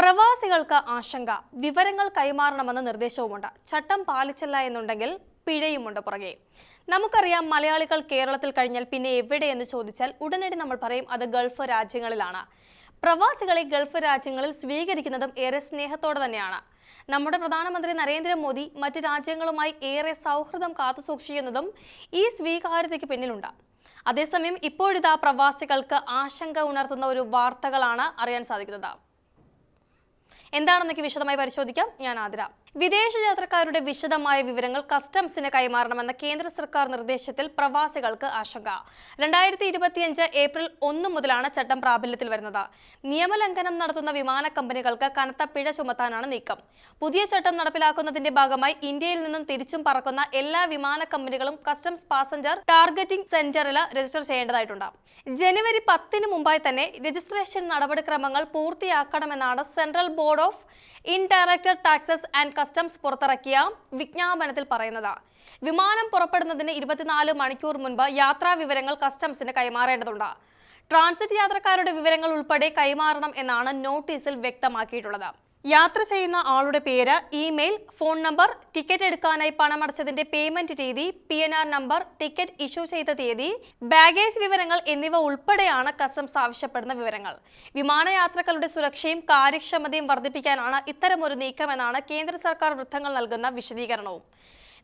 പ്രവാസികൾക്ക് ആശങ്ക വിവരങ്ങൾ കൈമാറണമെന്ന നിർദ്ദേശവുമുണ്ട്. ചട്ടം പാലിച്ചില്ല എന്നുണ്ടെങ്കിൽ പിഴയുമുണ്ട് പുറകെ. നമുക്കറിയാം മലയാളികൾ കേരളത്തിൽ കഴിഞ്ഞാൽ പിന്നെ എവിടെയെന്ന് ചോദിച്ചാൽ ഉടനടി നമ്മൾ പറയും അത് ഗൾഫ് രാജ്യങ്ങളിലാണ്. പ്രവാസികളെ ഗൾഫ് രാജ്യങ്ങളിൽ സ്വീകരിക്കുന്നതും ഏറെ സ്നേഹത്തോടെ തന്നെയാണ്. നമ്മുടെ പ്രധാനമന്ത്രി നരേന്ദ്രമോദി മറ്റ് രാജ്യങ്ങളുമായി ഏറെ സൗഹൃദം കാത്തുസൂക്ഷിക്കുന്നതും ഈ സ്വീകാര്യതയ്ക്ക് പിന്നിലുണ്ട്. അതേസമയം ഇപ്പോഴിതാ പ്രവാസികൾക്ക് ആശങ്ക ഉണർത്തുന്ന ഒരു വാർത്തകളാണ് അറിയാൻ സാധിക്കുന്നത്. എന്താണെന്നൊക്കെ വിശദമായി പരിശോധിക്കാം. ഞാൻ ആതിര. വിദേശ യാത്രക്കാരുടെ വിശദമായ വിവരങ്ങൾ കസ്റ്റംസിന് കൈമാറണമെന്ന കേന്ദ്ര സർക്കാർ നിർദ്ദേശത്തിൽ പ്രവാസികൾക്ക് ആശങ്ക. രണ്ടായിരത്തി ഇരുപത്തിയഞ്ച് ഏപ്രിൽ ഒന്ന് മുതലാണ് ചട്ടം പ്രാബല്യത്തിൽ വരുന്നത്. നിയമലംഘനം നടത്തുന്ന വിമാന കമ്പനികൾക്ക് കനത്ത പിഴ ചുമത്താനാണ് നീക്കം. പുതിയ ചട്ടം നടപ്പിലാക്കുന്നതിന്റെ ഭാഗമായി ഇന്ത്യയിൽ നിന്നും തിരിച്ചും പറക്കുന്ന എല്ലാ വിമാന കമ്പനികളും കസ്റ്റംസ് പാസഞ്ചർ ടാർഗറ്റിംഗ് സെന്ററിൽ രജിസ്റ്റർ ചെയ്യേണ്ടതായിട്ടുണ്ട്. ജനുവരി പത്തിന് മുമ്പായി തന്നെ രജിസ്ട്രേഷൻ നടപടിക്രമങ്ങൾ പൂർത്തിയാക്കണമെന്നാണ് central board of indirect taxes and customs പുറത്തിറക്കിയ വിജ്ഞാപനത്തിൽ പറയുന്നത്. വിമാനം പുറപ്പെടുന്നതിന് ഇരുപത്തിനാല് മണിക്കൂർ മുൻപ് യാത്രാ വിവരങ്ങൾ കസ്റ്റംസിന് കൈമാറേണ്ടതുണ്ട്. ട്രാൻസിറ്റ് യാത്രക്കാരുടെ വിവരങ്ങൾ ഉൾപ്പെടെ കൈമാറണം എന്നാണ് നോട്ടീസിൽ വ്യക്തമാക്കിയിട്ടുള്ളത്. യാത്ര ചെയ്യുന്ന ആളുടെ പേര് ഇമെയിൽ ഫോൺ നമ്പർ ടിക്കറ്റ് എടുക്കാനായി പണമടച്ചതിന്റെ പേയ്മെന്റ് രീതി P N R number ticket issue ചെയ്ത തീയതി ബാഗേജ് വിവരങ്ങൾ എന്നിവ ഉൾപ്പെടെയാണ് കസ്റ്റംസ് ആവശ്യപ്പെടുന്ന വിവരങ്ങൾ. വിമാനയാത്രകളുടെ സുരക്ഷയും കാര്യക്ഷമതയും വർദ്ധിപ്പിക്കാനാണ് ഇത്തരമൊരു നീക്കമെന്നാണ് കേന്ദ്ര സർക്കാർ വൃത്തങ്ങൾ നൽകുന്ന വിശദീകരണവും.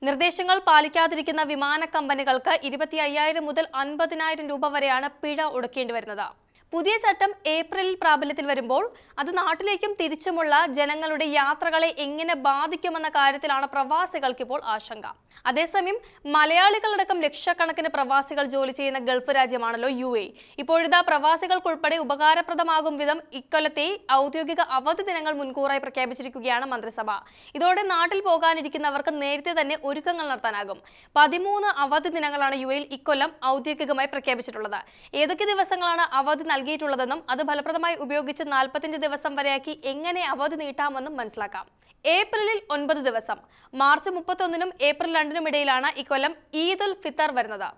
നിർദ്ദേശങ്ങൾ പാലിക്കാതിരിക്കുന്ന വിമാന കമ്പനികൾക്ക് ഇരുപത്തി അയ്യായിരം മുതൽ അൻപതിനായിരം രൂപ വരെയാണ് പിഴ ഒടുക്കേണ്ടി വരുന്നത്. പുതിയ ചട്ടം ഏപ്രിലിൽ പ്രാബല്യത്തിൽ വരുമ്പോൾ അത് നാട്ടിലേക്കും തിരിച്ചുമുള്ള ജനങ്ങളുടെ യാത്രകളെ എങ്ങനെ ബാധിക്കുമെന്ന കാര്യത്തിലാണ് പ്രവാസികൾക്ക് ഇപ്പോൾ ആശങ്ക. അതേസമയം മലയാളികളടക്കം ലക്ഷക്കണക്കിന് പ്രവാസികൾ ജോലി ചെയ്യുന്ന ഗൾഫ് രാജ്യമാണല്ലോ യു എ. ഇപ്പോഴിതാ പ്രവാസികൾക്കുൾപ്പെടെ ഉപകാരപ്രദമാകും വിധം ഇക്കൊല്ലത്തെ ഔദ്യോഗിക അവധി ദിനങ്ങൾ മുൻകൂറായി പ്രഖ്യാപിച്ചിരിക്കുകയാണ് മന്ത്രിസഭ. ഇതോടെ നാട്ടിൽ പോകാനിരിക്കുന്നവർക്ക് നേരത്തെ തന്നെ ഒരുക്കങ്ങൾ നടത്താനാകും. പതിമൂന്ന് അവധി ദിനങ്ങളാണ് യു എയിൽ ഇക്കൊല്ലം ഔദ്യോഗികമായി പ്രഖ്യാപിച്ചിട്ടുള്ളത്. ഏതൊക്കെ ദിവസങ്ങളാണ് അവധി നൽകിയിട്ടുള്ളതെന്നും അത് ഫലപ്രദമായി ഉപയോഗിച്ച് നാൽപ്പത്തിയഞ്ച് ദിവസം വരെയാക്കി എങ്ങനെ അവധി നീട്ടാമെന്നും മനസ്സിലാക്കാം. ഏപ്രിലിൽ ഒൻപത് ദിവസം മാർച്ച് മുപ്പത്തൊന്നിനും ഏപ്രിൽ രണ്ടിനും ഇടയിലാണ് ഇക്കൊല്ലം ഈദ് ഉൽ ഫിത്തർ വരുന്നത്.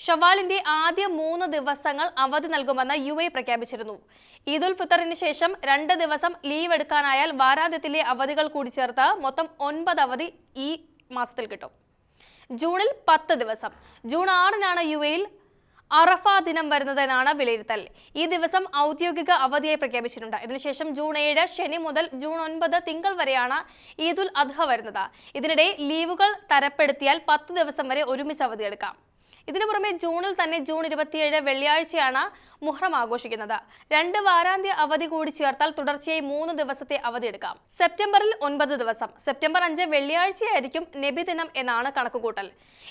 ഷവാലിന്റെ ആദ്യ മൂന്ന് ദിവസങ്ങൾ അവധി നൽകുമെന്ന് യു എ പ്രഖ്യാപിച്ചിരുന്നു. ഈദ് ഉൽ ഫിത്തറിന് ശേഷം രണ്ട് ദിവസം ലീവ് എടുക്കാനായാൽ വാരാന്ത്യത്തിലെ അവധികൾ കൂടി ചേർത്ത് മൊത്തം ഒൻപത് അവധി ഈ മാസത്തിൽ കിട്ടും. ജൂണിൽ പത്ത് ദിവസം ജൂൺ ആറിനാണ് യു എയിൽ അറഫ ദിനം വരുന്നതെന്നാണ് വിലയിരുത്തൽ. ഈ ദിവസം ഔദ്യോഗിക അവധിയായി പ്രഖ്യാപിച്ചിട്ടുണ്ട്. ഇതിനുശേഷം ജൂൺ ഏഴ് ശനി മുതൽ ജൂൺ ഒൻപത് തിങ്കൾ വരെയാണ് ഈദുൽ അദ്ഹ വരുന്നത്. ഇതിനിടെ ലീവുകൾ തരപ്പെടുത്തിയാൽ പത്ത് ദിവസം വരെ ഒരുമിച്ച് അവധിയെടുക്കാം ഇതിനു പുറമെ ജൂണിൽ തന്നെ ജൂൺ ഇരുപത്തിയേഴ് വെള്ളിയാഴ്ചയാണ് മുഹ്റം ആഘോഷിക്കുന്നത്. രണ്ട് വാരാന്ത്യ അവധി കൂടി ചേർത്താൽ തുടർച്ചയായി മൂന്ന് ദിവസത്തെ അവധി എടുക്കാം. സെപ്റ്റംബറിൽ ഒൻപത് ദിവസം. സെപ്റ്റംബർ അഞ്ച് വെള്ളിയാഴ്ചയായിരിക്കും നബിദിനം എന്നാണ് കണക്കുകൂട്ടൽ.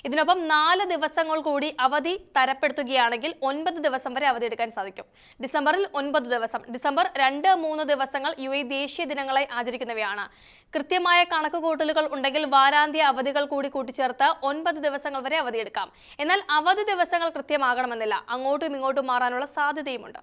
ഇതിനൊപ്പം നാല് ദിവസങ്ങൾ കൂടി അവധി തരപ്പെടുത്തുകയാണെങ്കിൽ ഒൻപത് ദിവസം വരെ അവധി എടുക്കാൻ സാധിക്കും. ഡിസംബറിൽ ഒൻപത് ദിവസം. ഡിസംബർ രണ്ട് മൂന്ന് ദിവസങ്ങൾ യു എ ദേശീയ ദിനങ്ങളായി ആചരിക്കുന്നവയാണ്. കൃത്യമായ കണക്കുകൂട്ടലുകൾ ഉണ്ടെങ്കിൽ വാരാന്ത്യ അവധികൾ കൂടി കൂട്ടിച്ചേർത്ത് ഒൻപത് ദിവസങ്ങൾ വരെ അവധിയെടുക്കാം. എന്നാൽ അവധി ദിവസങ്ങൾ കൃത്യമാകണമെന്നില്ല. അങ്ങോട്ടും ഇങ്ങോട്ടും മാറാനുള്ള സാധ്യതയുമുണ്ട്.